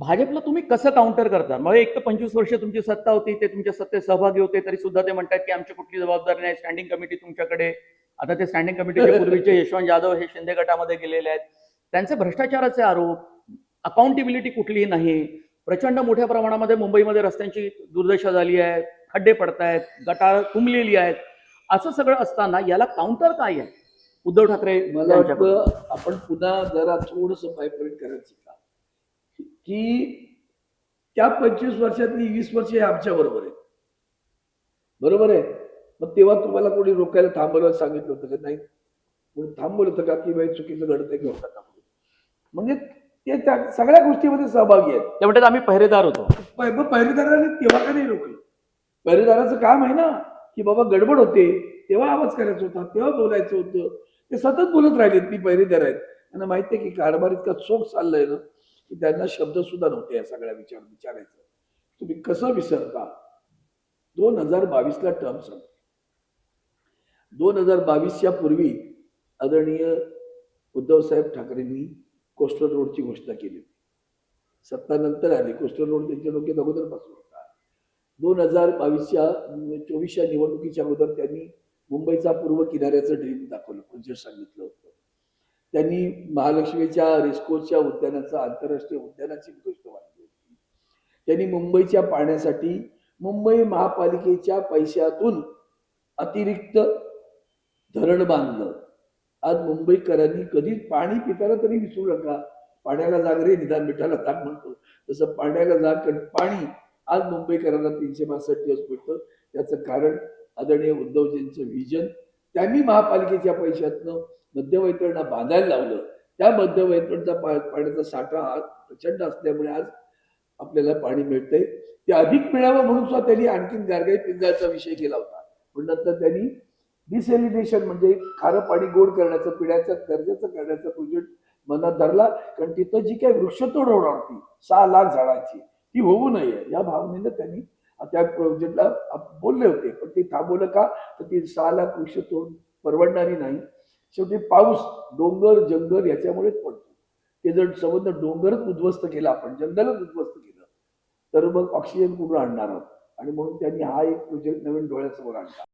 भाजपला तुम्ही कसं काउंटर करता? मग एक तर पंचवीस वर्ष तुमची सत्ता होती ते तुमच्या सत्तेत सहभागी होते तरी सुद्धा ते म्हणतात की आमची कुठली जबाबदारी नाही. स्टँडिंग कमिटी तुमच्याकडे. आता ते स्टँडिंग कमिटीचे पूर्वीचे यशवंत जाधव हे शिंदे गटामध्ये गेलेले आहेत. त्यांचे भ्रष्टाचाराचे आरोप अकाउंटेबिलिटी कुठलीही नाही. प्रचंड मोठ्या प्रमाणामध्ये मुंबईमध्ये रस्त्यांची दुर्दशा झाली आहे खड्डे पडतायत गटार तुंबलेली आहेत. असं सगळं असताना याला काउंटर काय आहे? उद्धव ठाकरे मला आपण पुन्हा जरा थोडस पायपरीट करायचं का की त्या पंचवीस वर्षातली वीस वर्ष हे आमच्या बरोबर आहे बरोबर आहे? मग तेव्हा तुम्हाला कोणी रोकायला थांबवलं सांगितलं होतं का? नाही. कोणी थांबवलं होतं का की बाई चुकीचं घडतंय टाका म्हणून. म्हणजे ते त्या सगळ्या गोष्टीमध्ये सहभागी आहेत. ते म्हणतात आम्ही पहरेदार होतो. मग पहिरेदाराने तेव्हा का नाही रोखलं? पहिरेदाराचं काम आहे ना की बाबा गडबड होते तेव्हा आवाज करायचा होता तेव्हा बोलायचं होतं. ते सतत बोलत राहिलेत मी पहिरेदार आहेत. त्यांना माहिती आहे की कारभार इतका चोख चाललाय ना की त्यांना शब्द सुद्धा नव्हते या सगळ्या विचार विचारायचं. तुम्ही कसं विसरता? दोन हजार बावीसला टर्म संपते दोन हजार बावीसच्या पूर्वी आदरणीय उद्धवसाहेब ठाकरेंनी कोस्टल रोडची घोषणा केली सत्ता नंतर आली. कोस्टल रोड त्यांच्या डोक्यात अगोदरपासून होता. दोन हजार बावीसच्या चोवीसच्या निवडणुकीच्या अगोदर त्यांनी मुंबईचा पूर्व किनाऱ्याचं ड्रीम दाखवलं. प्रोजेक्ट सांगितलं होतं. त्यांनी महालक्ष्मीच्या रेस्कोच्या उद्यानाचं आंतरराष्ट्रीय उद्यानाची गोष्ट वाटली होती. त्यांनी मुंबईच्या पाण्यासाठी मुंबई महापालिकेच्या पैशातून अतिरिक्त धरण बांधलं. आज मुंबईकरांनी कधीच पाणी पिताना तरी विसरू नका. पाण्याला जाग रे निदान मिठाला जाग म्हणतो. तसं पाण्याला जाग पाणी आज मुंबईकरांना तीनशे बासष्ट दिवस मिळतं. त्याचं कारण आदरणीय उद्धवजींचं व्हिजन त्यांनी महापालिकेच्या पैशातनं मध्यवैतरणा बांधायला लावलं. त्या मध्यवैतरणचा पा पाण्याचा साठा आज प्रचंड असल्यामुळे आज आपल्याला पाणी मिळतंय. ते अधिक मिळावं म्हणून सुद्धा त्यांनी आणखीन गारगाई पिंजाचा विषय केला होता. पण नंतर त्यांनी डिसेलिनेशन म्हणजे खारं पाणी गोड करण्याचं पिण्याचं दर्जाचं करण्याचा प्रोजेक्ट मनात धरला. कारण तिथं जी काही वृक्षतोड होणार होती सहा लाख झाडांची ती होऊ नये या भावनेनं त्यांनी त्या प्रोजेक्टला बोलले होते. पण ते थांबवलं का? तर ती सहा लाख वृक्षतोड परवडणारी नाही. शेवटी पाऊस डोंगर जंगल याच्यामुळेच पडतो. ते जर संबंध डोंगरच उद्ध्वस्त केला आपण जंगलच उद्ध्वस्त केलं तर मग ऑक्सिजन कुठून आणणार आहोत. आणि म्हणून त्यांनी हा एक प्रोजेक्ट नवीन डोळ्यासमोर आणला.